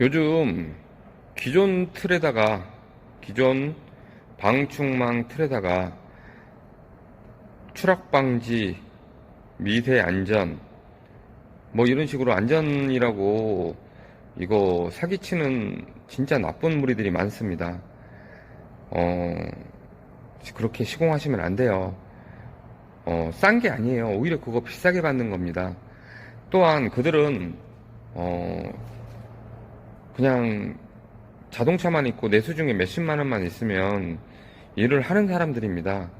요즘 기존 틀에다가 기존 방충망 틀에다가 추락 방지, 미세 안전 뭐 이런 식으로 안전이라고 이거 사기치는 진짜 나쁜 무리들이 많습니다. 어, 그렇게 시공하시면 안 돼요. 어, 싼 게 아니에요. 오히려 그거 비싸게 받는 겁니다. 또한 그들은 어, 그냥 자동차만 있고 내수 중에 몇십만 원만 있으면 일을 하는 사람들입니다.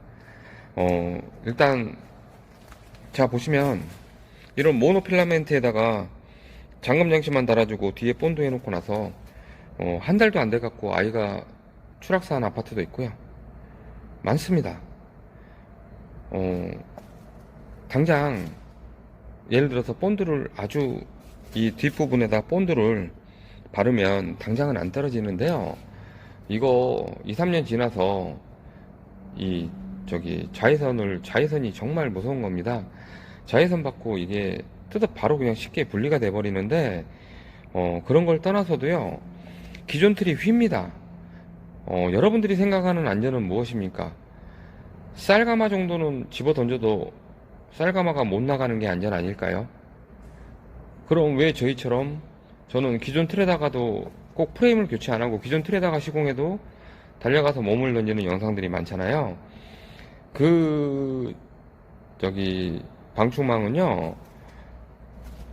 어, 일단, 자, 보시면, 이런 모노필라멘트에다가 잠금 장치만 달아주고 뒤에 본드 해놓고 나서, 어, 한 달도 안 돼갖고 아이가 추락사한 아파트도 있고요. 많습니다. 어, 당장, 예를 들어서 본드를 아주 이 뒷부분에다 본드를 바르면 당장은 안 떨어지는데요. 이거 2, 3년 지나서 이 저기 좌회선을 좌회선이 정말 무서운 겁니다. 좌회선 받고 이게 뜯어 바로 그냥 쉽게 분리가 돼 버리는데 어 그런 걸 떠나서도요. 기존 틀이 휩니다. 어 여러분들이 생각하는 안전은 무엇입니까? 쌀가마 정도는 집어 던져도 쌀가마가 못 나가는 게 안전 아닐까요? 그럼 왜 저희처럼 저는 기존 틀에다가도 꼭 프레임을 교체 안 하고 기존 틀에다가 시공해도 달려가서 몸을 던지는 영상들이 많잖아요. 그 저기 방충망은요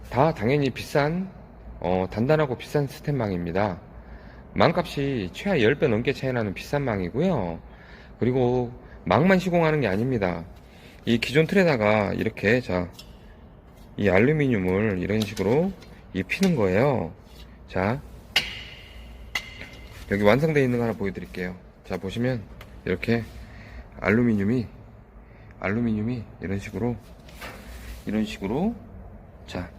다 당연히 비싼 어, 단단하고 비싼 스텐망입니다. 망값이 최하 10배 넘게 차이 나는 비싼 망이고요. 그리고 망만 시공하는 게 아닙니다. 이 기존 틀에다가 이렇게 자, 이 알루미늄을 이런 식으로 입히는 거예요. 자, 여기 완성되어 있는 거 하나 보여드릴게요. 자, 보시면 이렇게 알루미늄이 알루미늄이 이런 식으로 이런 식으로 자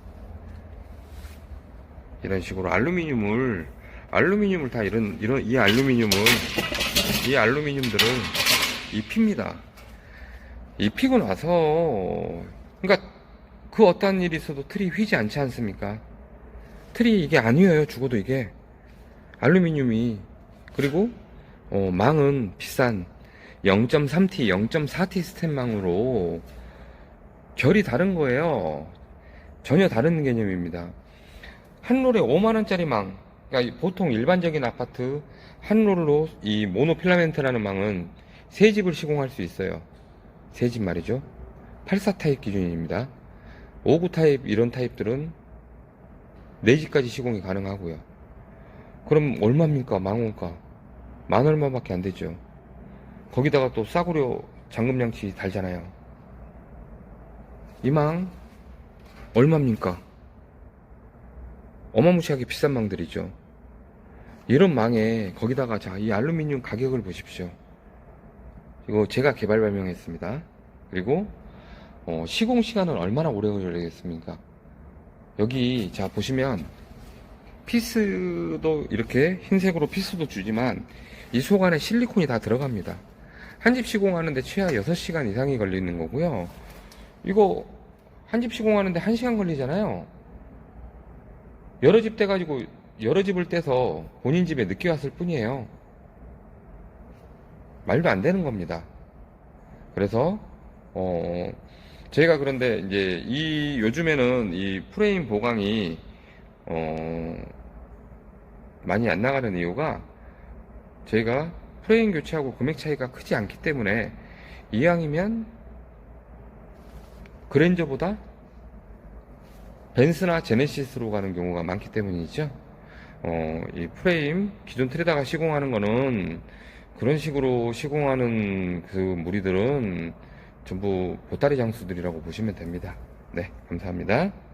이런 식으로 알루미늄을 알루미늄을 다 이런 이런 이 알루미늄을 이 알루미늄들을 입힙니다. 입히고 나서 그러니까 그 어떤 일이 있어도 틀이 휘지 않지 않습니까? 틀이 이게 안 휘어요 죽어도 이게 알루미늄이 그리고 어, 망은 비싼 0.3T, 0.4T 스텐망으로 결이 다른 거예요. 전혀 다른 개념입니다. 한 롤에 5만원짜리 망, 그러니까 보통 일반적인 아파트 한 롤로 이 모노필라멘트라는 망은 세 집을 시공할 수 있어요. 세 집 말이죠. 84 타입 기준입니다. 59 타입 이런 타입들은 네 집까지 시공이 가능하고요. 그럼 얼마입니까? 망원가. 만 얼마밖에 안 되죠. 거기다가 또 싸구려 잠금장치 달잖아요. 이 망 얼마입니까? 어마무시하게 비싼 망들이죠. 이런 망에 거기다가 자 이 알루미늄 가격을 보십시오. 이거 제가 개발 발명했습니다. 그리고 어, 시공 시간은 얼마나 오래 걸리겠습니까? 여기 자 보시면 피스도 이렇게 흰색으로 피스도 주지만 이 속 안에 실리콘이 다 들어갑니다. 한 집 시공하는데 최하 6시간 이상이 걸리는 거고요. 이거 한 집 시공하는데 1시간 걸리잖아요. 여러 집 떼가지고 여러 집을 떼서 본인 집에 늦게 왔을 뿐이에요. 말도 안 되는 겁니다. 그래서 어 제가 그런데 이제 이 요즘에는 이 프레임 보강이 어 많이 안 나가는 이유가 저희가 프레임 교체하고 금액 차이가 크지 않기 때문에 이왕이면 그랜저보다 벤스나 제네시스로 가는 경우가 많기 때문이죠. 어, 이 프레임 기존 틀에다가 시공하는 거는 그런 식으로 시공하는 그 무리들은 전부 보따리 장수들이라고 보시면 됩니다. 네, 감사합니다.